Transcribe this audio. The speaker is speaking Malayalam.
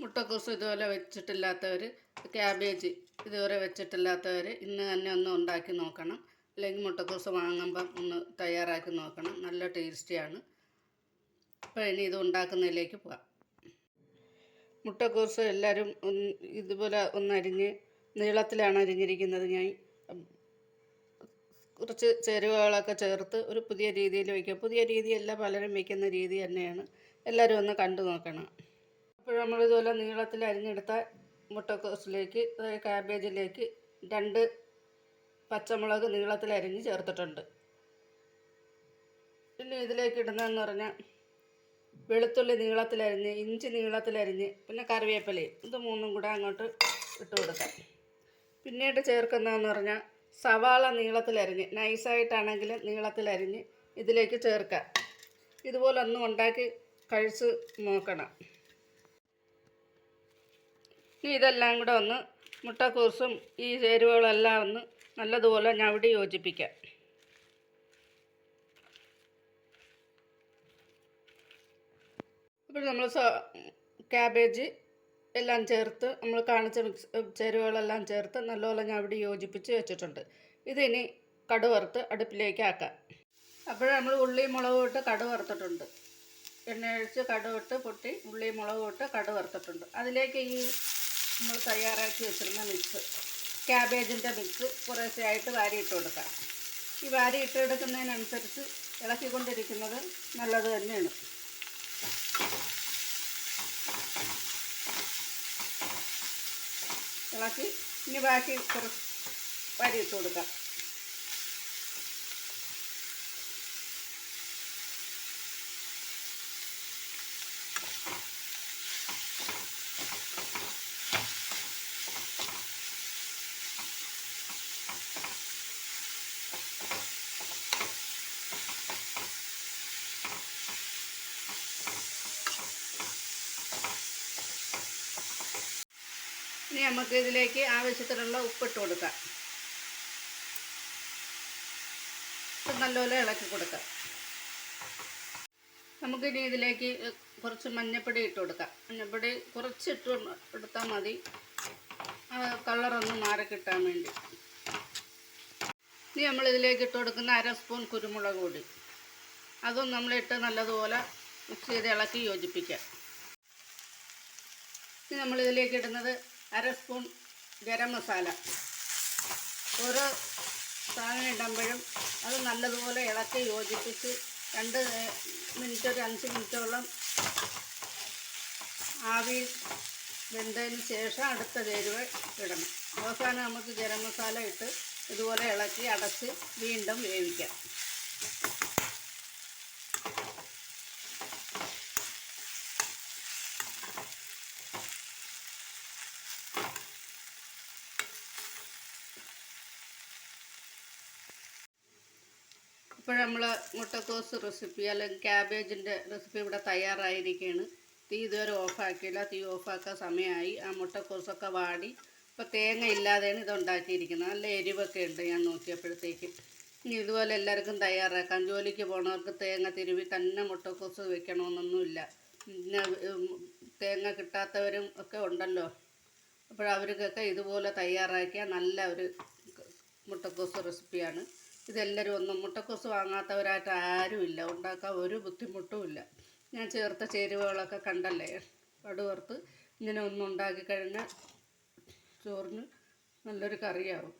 മുട്ടക്കോസ് ഇതുപോലെ വെച്ചിട്ടില്ലാത്തവർ ക്യാബേജ് ഇതുവരെ വെച്ചിട്ടില്ലാത്തവർ ഇന്ന് തന്നെ ഒന്ന് ഉണ്ടാക്കി നോക്കണം. അല്ലെങ്കിൽ മുട്ടക്കൂസ് വാങ്ങുമ്പം ഒന്ന് തയ്യാറാക്കി നോക്കണം. നല്ല ടേസ്റ്റിയാണ് അപ്പോൾ ഇനി ഇത് ഉണ്ടാക്കുന്നതിലേക്ക് പോകാം. മുട്ടക്കൂസ് എല്ലാവരും ഇതുപോലെ ഒന്നരിഞ്ഞ് നീളത്തിലാണ് അരിഞ്ഞിരിക്കുന്നത്. ഞാൻ കുറച്ച് ചേരുവകളൊക്കെ ചേർത്ത് ഒരു പുതിയ രീതിയിൽ വയ്ക്കുക. പുതിയ രീതിയല്ല പലരും വയ്ക്കുന്ന രീതി തന്നെയാണ്. എല്ലാവരും ഒന്ന് കണ്ടു നോക്കണം. അപ്പോൾ നമ്മളിതുപോലെ നീളത്തിൽ അരിഞ്ഞെടുത്ത മുട്ടക്കോസിലേക്ക് അതായത് കാബേജിലേക്ക് രണ്ട് പച്ചമുളക് നീളത്തിൽ അരിഞ്ഞ് ചേർത്തിട്ടുണ്ട്. പിന്നെ ഇതിലേക്ക് ഇടുന്നതെന്ന് പറഞ്ഞാൽ വെളുത്തുള്ളി നീളത്തിൽ നീളത്തിലരിഞ്ഞ് ഇഞ്ചി നീളത്തിൽ നീളത്തിലരിഞ്ഞ് പിന്നെ കറിവേപ്പിലയും ഇത് മൂന്നും കൂടെ അങ്ങോട്ട് ഇട്ട് കൊടുക്കാം. പിന്നീട് ചേർക്കുന്നതെന്ന് പറഞ്ഞാൽ സവാള നീളത്തിലരിഞ്ഞ് നീളത്തിൽ നീളത്തിലരിഞ്ഞ് ഇതിലേക്ക് ചേർക്കാം. ഇതുപോലെ ഒന്നും ഉണ്ടാക്കി കഴിച്ച് നോക്കണം. ഇനി ഇതെല്ലാം കൂടെ ഒന്ന് മുട്ടക്കൂസും ഈ ചേരുവകളെല്ലാം ഒന്ന് നല്ലതുപോലെ ഞവിടി യോജിപ്പിക്കാം. അപ്പോൾ നമ്മൾ ക്യാബേജ് എല്ലാം ചേർത്ത് നമ്മൾ കാണിച്ച മിക്സ് ചേരുവകളെല്ലാം ചേർത്ത് നല്ലപോലെ ഞവിടി യോജിപ്പിച്ച് വെച്ചിട്ടുണ്ട്. ഇതിനി കടുവറുത്ത് അടുപ്പിലേക്ക് ആക്കാം. അപ്പോൾ നമ്മൾ ഉള്ളി മുളകും ഇട്ട് കടുവറുത്തിട്ടുണ്ട് എണ്ണ ഒഴിച്ച് കടുവിട്ട് പൊട്ടി ഉള്ളി മുളകും ഇട്ട് കടുവറുത്തിട്ടുണ്ട് അതിലേക്ക് ഈ നമ്മൾ തയ്യാറാക്കി വെച്ചിരുന്ന മിക്സ് ക്യാബേജിന്റെ മിക്സ് കുറേശ്ശെയായിട്ട് വാരിയിട്ട് കൊടുക്കാം. ഈ വാരി ഇട്ടെടുക്കുന്നതിനനുസരിച്ച് ഇളക്കിക്കൊണ്ടിരിക്കുന്നത് നല്ലത് തന്നെയാണ്. ഇളക്കി ഇനി ബാക്കി കുറച്ച് വാരിയിട്ട് കൊടുക്കാം. ഇനി നമുക്ക് ഇതിലേക്ക് ആവശ്യത്തിനുള്ള ഉപ്പിട്ട് കൊടുക്കാം. നല്ലപോലെ ഇളക്കി കൊടുക്കാം. നമുക്കിനി ഇതിലേക്ക് കുറച്ച് മഞ്ഞപ്പൊടി ഇട്ട് കൊടുക്കാം. മഞ്ഞപ്പൊടി കുറച്ച് ഇട്ട് എടുത്താൽ മതി കളറൊന്ന് മാറി കിട്ടാൻ വേണ്ടി. ഇനി നമ്മൾ ഇതിലേക്ക് ഇട്ട് കൊടുക്കുന്ന അര സ്പൂൺ കുരുമുളക് പൊടി. അതും നമ്മളിട്ട് നല്ലതുപോലെ മിക്സ് ചെയ്ത് ഇളക്കി യോജിപ്പിക്കാം. ഇനി നമ്മളിതിലേക്ക് ഇടുന്നത് അര സ്പൂൺ ഗരം മസാല. ഓരോ സാധനം ഇടുമ്പോഴും അത് നല്ലതുപോലെ ഇളക്കി യോജിപ്പിച്ച് രണ്ട് മിനിറ്റ് ഒരു അഞ്ച് മിനിറ്റോളം ആവി വെന്തതിന് ശേഷം അടുത്ത ചേരുവ ഇടണം. അവസാനം നമുക്ക് ഗരം മസാല ഇട്ട് ഇതുപോലെ ഇളക്കി അടച്ച് വീണ്ടും വേവിക്കാം. ഇപ്പോൾ നമ്മൾ മുട്ടക്കോസ് റെസിപ്പി അല്ലെങ്കിൽ ക്യാബേജിന്റെ റെസിപ്പി ഇവിടെ തയ്യാറായിരിക്കുകയാണ്. തീ ഇതുവരെ ഓഫാക്കിയില്ല. തീ ഓഫാക്കാൻ സമയമായി. ആ മുട്ടക്കോസൊക്കെ വാടി. ഇപ്പോൾ തേങ്ങ ഇല്ലാതെയാണ് ഇത് ഉണ്ടാക്കിയിരിക്കുന്നത്. നല്ല എരിവൊക്കെ ഉണ്ട് ഞാൻ നോക്കിയപ്പോഴത്തേക്ക്. ഇനി ഇതുപോലെ എല്ലാവർക്കും തയ്യാറാക്കാം. ജോലിക്ക് പോണവർക്ക് തേങ്ങ തിരുവി തന്നെ മുട്ടക്കോസ് വെക്കണമെന്നൊന്നുമില്ല. പിന്നെ തേങ്ങ കിട്ടാത്തവരും ഒക്കെ ഉണ്ടല്ലോ. അപ്പോൾ അവർക്കൊക്കെ ഇതുപോലെ തയ്യാറാക്കിയ നല്ല ഒരു മുട്ടക്കോസ് റെസിപ്പിയാണ് ഇതെല്ലാവരും ഒന്നും മുട്ടക്കോസ് വാങ്ങാത്തവരായിട്ട് ആരുമില്ല. ഉണ്ടാക്കാൻ ഒരു ബുദ്ധിമുട്ടുമില്ല ഞാൻ ചേർത്ത ചേരുവകളൊക്കെ കണ്ടല്ലേ? കടുവറുത്ത് ഇങ്ങനെ ഒന്നുണ്ടാക്കി കഴിഞ്ഞാൽ ചോറിന് നല്ലൊരു കറിയാവും.